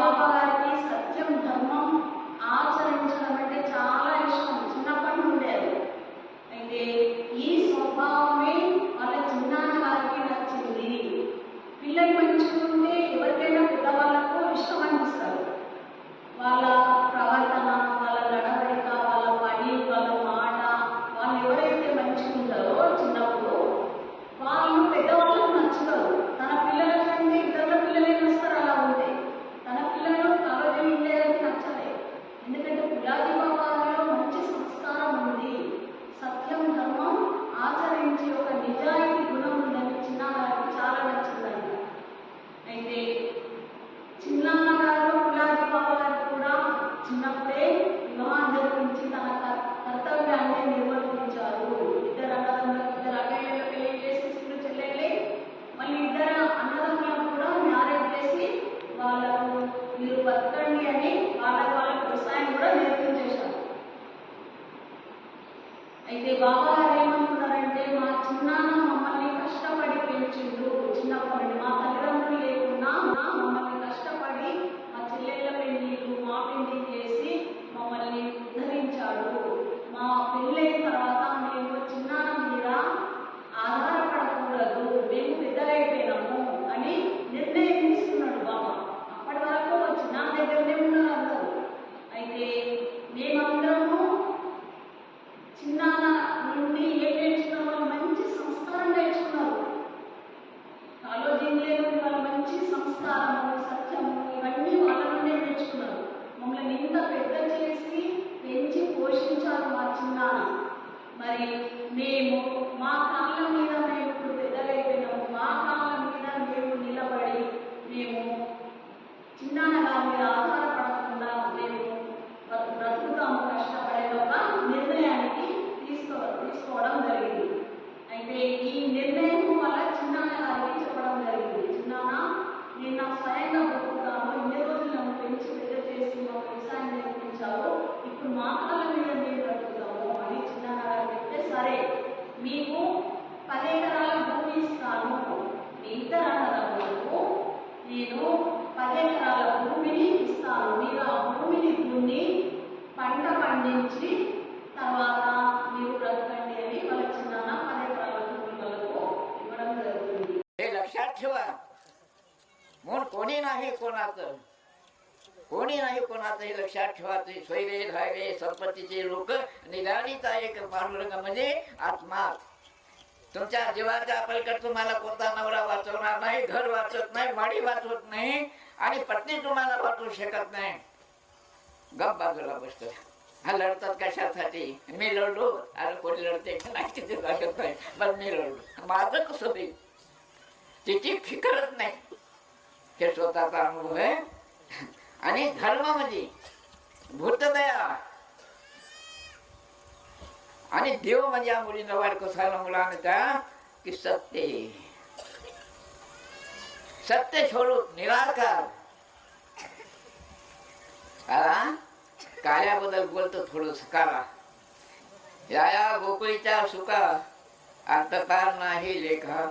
చిన్నతనం సత్యం ధర్మం ఆచరించడం అంటే చాలా ఇష్టం. చిన్నప్పటి నుండే అయితే ఈ స్వభావమే వాళ్ళ చిన్నాన్న వారికి నచ్చింది. పిల్లలు మంచి అయితే బాబా గారు ఏమంటున్నారంటే మా చిన్నాన్న మమ్మల్ని కష్టపడి పెంచిండు చిన్నప్పటి నుండి మా తల్లిదండ్రులు లేకున్నా నా మమ్మల్ని కష్టపడి మా చెల్లెళ్ళ పెళ్ళిళ్ళు మా పెళ్ళి చేసి మమ్మల్ని ఉద్ధరించాడు మా పెళ్ళైన తర్వాత మేము చిన్నాన్న మీద ఆధారపడకూడదు మేము పెద్దలైపోయినాము అని నిర్ణయం తీసుకున్నాడు బాబా అప్పటి వరకు చిన్న దగ్గరనే ఉన్నారు అందరూ అయితే మేమందరము చిన్నాన్న నుండి ఏం నేర్చుకున్నారు వాళ్ళు మంచి సంస్కారం నేర్చుకున్నారు కాలేజీ లేదు వాళ్ళు మంచి సంస్కారము సత్యము ఇవన్నీ వాళ్ళ నుండే నేర్చుకున్నారు. మమ్మల్ని ఇంత పెద్ద చేసి పెంచి పోషించారు మా చిన్నాన్న మరి మేము మా కాళ్ళ మీద మేము ఇప్పుడు పెద్దలైపోయినాము మా కాళ్ళ నేను పది ఎకరాల భూమిని ఇస్తాను మీరు ఆ భూమిని దున్ని పంట పండించి తర్వాత మీరు బ్రతకండి అని వాళ్ళ చిన్న పది ఎకరాల భూమి వాళ్ళకు ఇవ్వడం జరుగుతుంది हे लक्षात ठेवा म्हणून कोणी नाही कोणाचं कोणी नाही कोणाचं हे लक्षात ठेवा ते स्वैरे धायरे संपत्तीचे लोक निराणीचा एक पांडुरंग म्हणजे आत्मा तुमच्या जीवाच्या पलीकडे तुम्हाला कोणता नवरा वाचवणार नाही घर वाचत नाही माडी वाचवत नाही आणि पत्नी तुम्हाला वाचवू शकत नाही. गप बाजूला बसतो. हा लढतात कशासाठी? मी लढलो. अरे कोणी लढते नाही तिथे नाही. पण मी लढलो. माझं कसं होईल? तिची फिकरच नाही. हे स्वतःचा अनुभव आहे. आणि धर्मामध्ये भूतदया आणि देव म्हणजे या मुलींना वाढ सांगला मुलानं त्या की सत्य सत्य सोडून निराकार हा कार्याबद्दल बोलतो थोडं काला या या गोकुळीच्या सुका अंतकार नाही लेखा